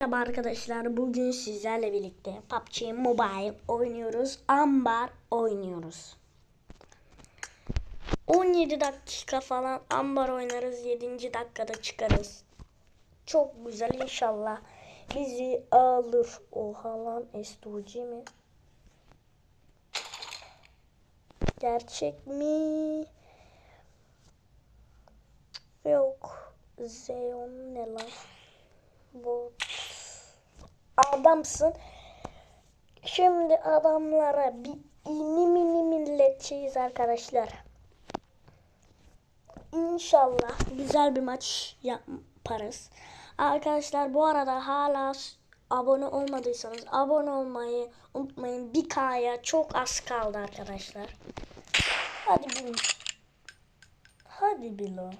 Merhaba arkadaşlar bugün sizlerle birlikte PUBG Mobile oynuyoruz. Ambar oynuyoruz. 17 dakika falan ambar oynarız. 7. dakikada çıkarız. Çok güzel inşallah. Bizi alır. Oha lan S2G mi? Gerçek mi? Yok. Zeon ne lan? Bu adamsın. Şimdi adamlara bir ini mini milletçiyiz arkadaşlar. İnşallah güzel bir maç yaparız. Arkadaşlar bu arada hala abone olmadıysanız abone olmayı unutmayın. Bir K'ya çok az kaldı arkadaşlar. Hadi Bilo. Hadi Bilo.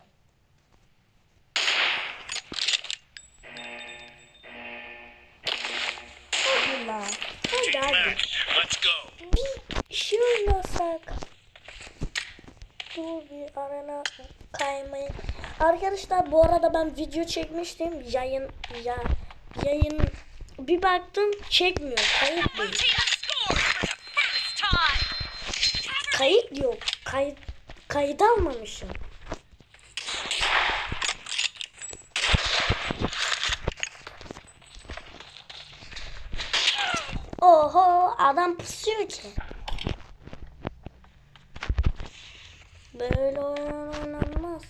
Go. Bir şey. Dur bir arena kaymayı. Arkadaşlar bu arada ben video çekmiştim. Yayın ya yayın bir baktım çekmiyor. Kayıt değil. Kayıt yok. Kayıt kayıt almamışım. Adam pusuyor ki. Böyle oyun oynanmaz.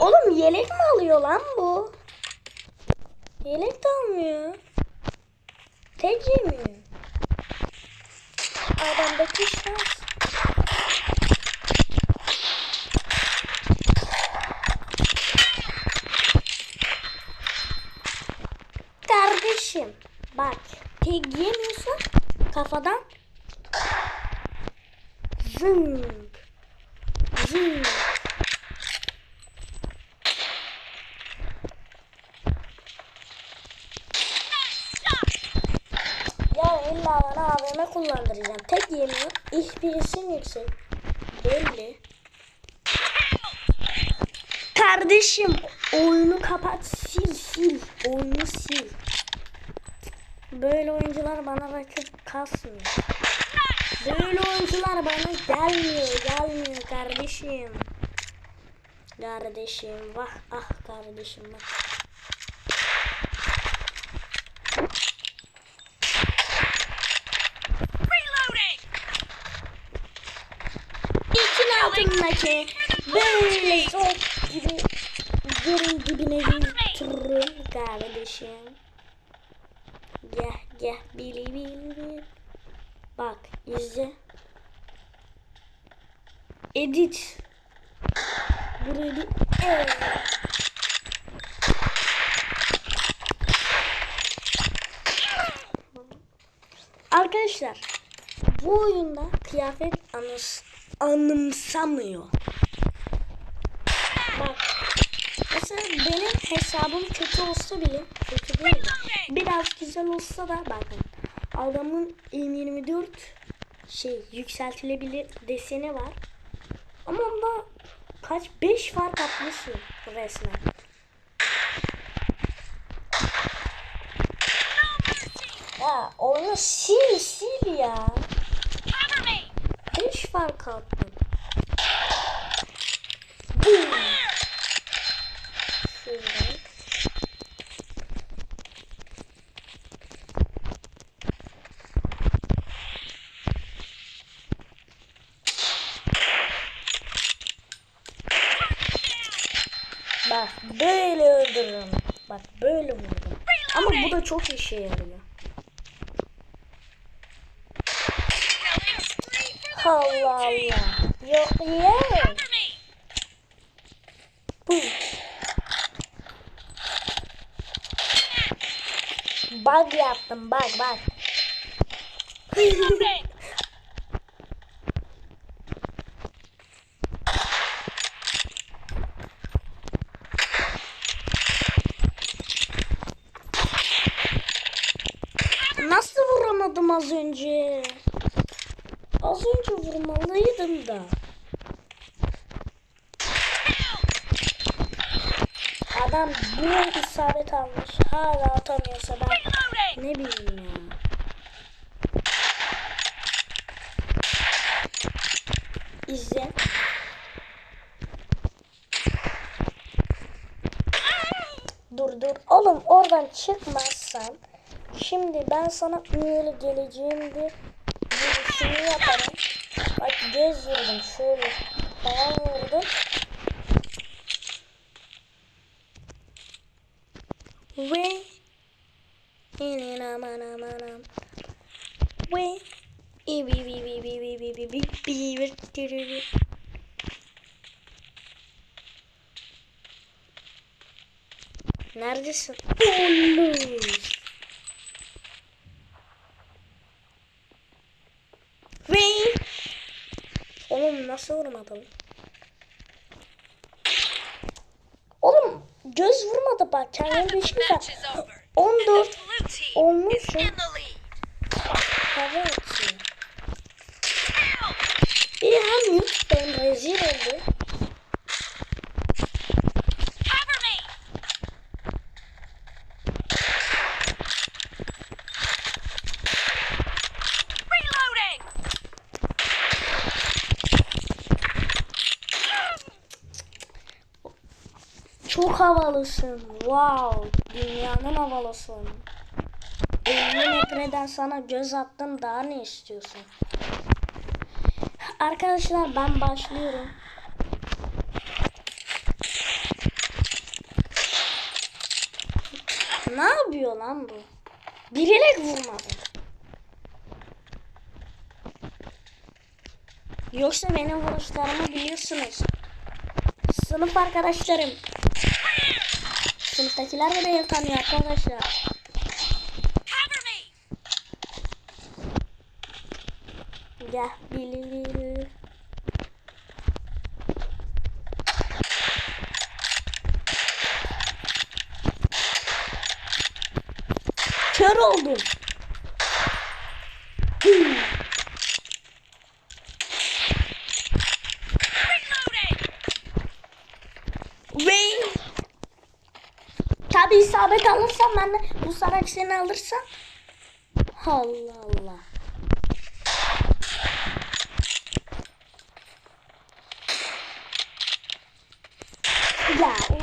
Oğlum yelek mi alıyor lan bu? Yelek de almıyor. Tek yemiyor. Adamdaki şans. Kardeşim bak tek yemiyorsa kafadan zing zing Ya illa bana AVM kullandıracağım. Tek yemiyor. İhbirisin yüksek. Belli. Kardeşim oyunu kapat sil sil. Oyunu sil. Böyle oyuncular bana rakip kasmıyor. Böyle oyuncular bana gelmiyor. Gelmiyor kardeşim. Kardeşim vah ah kardeşim. Reloading. İçin altındaki böyle çok gibi yerin dibine götürürüm kardeşim. Gel bili bili. Bak izle. Edit. Burayı. Arkadaşlar bu oyunda kıyafet anımsamıyor. Bak mesela benim hesabım kötü olsa bile kötü değil de, biraz güzel olsa da bakın adamın M24 şey yükseltilebilir deseni var. Ama onda kaç 5 fark atmışım resmen. Ya onu sil sil ya. Cover me. 5 fark attım. Boom. Şuradan. Bak böyle öldürürüm. Bak böyle vurdum. Ama bu da çok işe yarıyor. Allah. Allah. Yok ya. Bum. Bug yaptım bak bak. az önce? Az önce vurmalıydım da. Adam bir isabet almış. Hala atamıyorsa ben ne bileyim ya. İzle. Dur dur. Oğlum oradan çıkmazsan şimdi ben sana öyle geleceğimde vuruşunu yaparım. Bak göz vurdum şöyle falan vurdum. Ve İnin aman aman aman. Ve İbi bi bi bi bi bi bi bi bi bi bi bi bi. Neredesin? Oğlum. Ve Oğlum nasıl vurmadım? Oğlum göz vurmadı bak kendine bir şey var. is over. 14 Blue team is olmuşum. atıyor. Bir hem yük ben rezil oldu. Çok havalısın. Wow. Dünyanın havalısın. 50 metreden sana göz attım. Daha ne istiyorsun? Arkadaşlar ben başlıyorum. Ne yapıyor lan bu? Bilerek vurmadı. Yoksa benim vuruşlarımı biliyorsunuz. Sınıf arkadaşlarım. Sınıftakiler beni tanıyor arkadaşlar. Gel bilir. Kör oldum. Tabi isabet alırsam ben de bu sarak seni alırsam Allah Allah. Ya oğlum.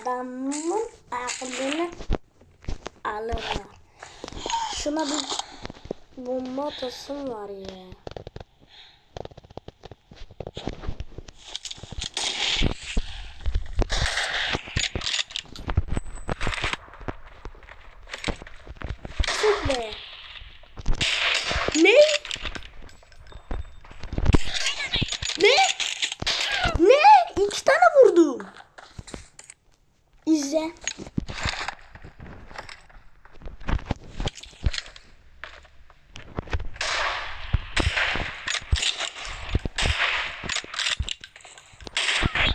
Adamın aklını alırlar. Şuna bir bomba atasım var ya. Tüh be. Ne? Ne? Ne? İki tane vurdum. İzle.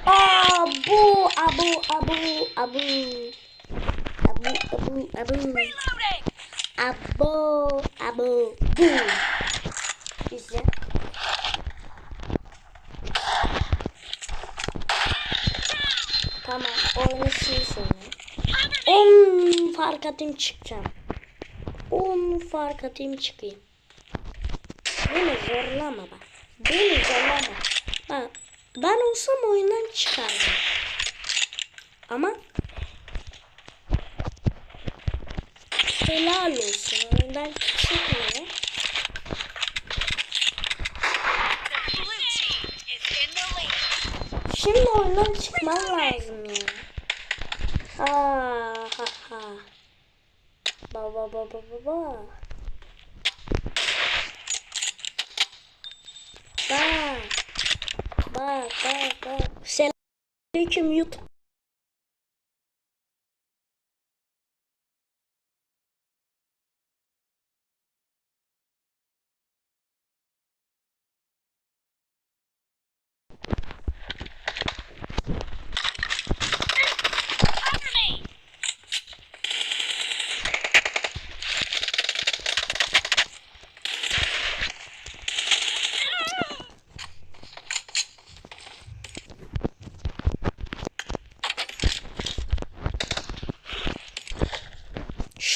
Abu, abu, abu, abu. Abu, abu, abu. Reloading. Abo, abo, bu. İzle. Tamam, oyunu sil sonra. Cover me. 10 fark atayım çıkacağım. 10 fark atayım çıkayım. Beni zorlama bak. Beni zorlama. Bak, ben olsam oyundan çıkardım. Ama helal olsun oyundan çıkmıyor. Şimdi oyundan çıkman lazım ya. Ha ha Baba baba. Bak. Bak bak bak. Selamünaleyküm YouTube.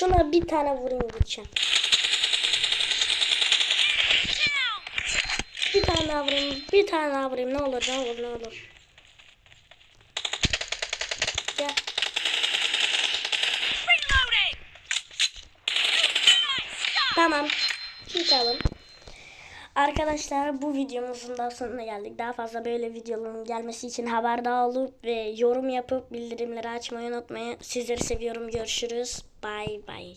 Şuna bir tane vurayım gideceğim. Bir tane vurayım. Bir tane vurayım. Ne olur ne olur ne olur. Gel. Tamam. Çıkalım. Arkadaşlar bu videomuzun da sonuna geldik. Daha fazla böyle videoların gelmesi için haberdar olup ve yorum yapıp bildirimleri açmayı unutmayın. Sizleri seviyorum. Görüşürüz. Bye bye.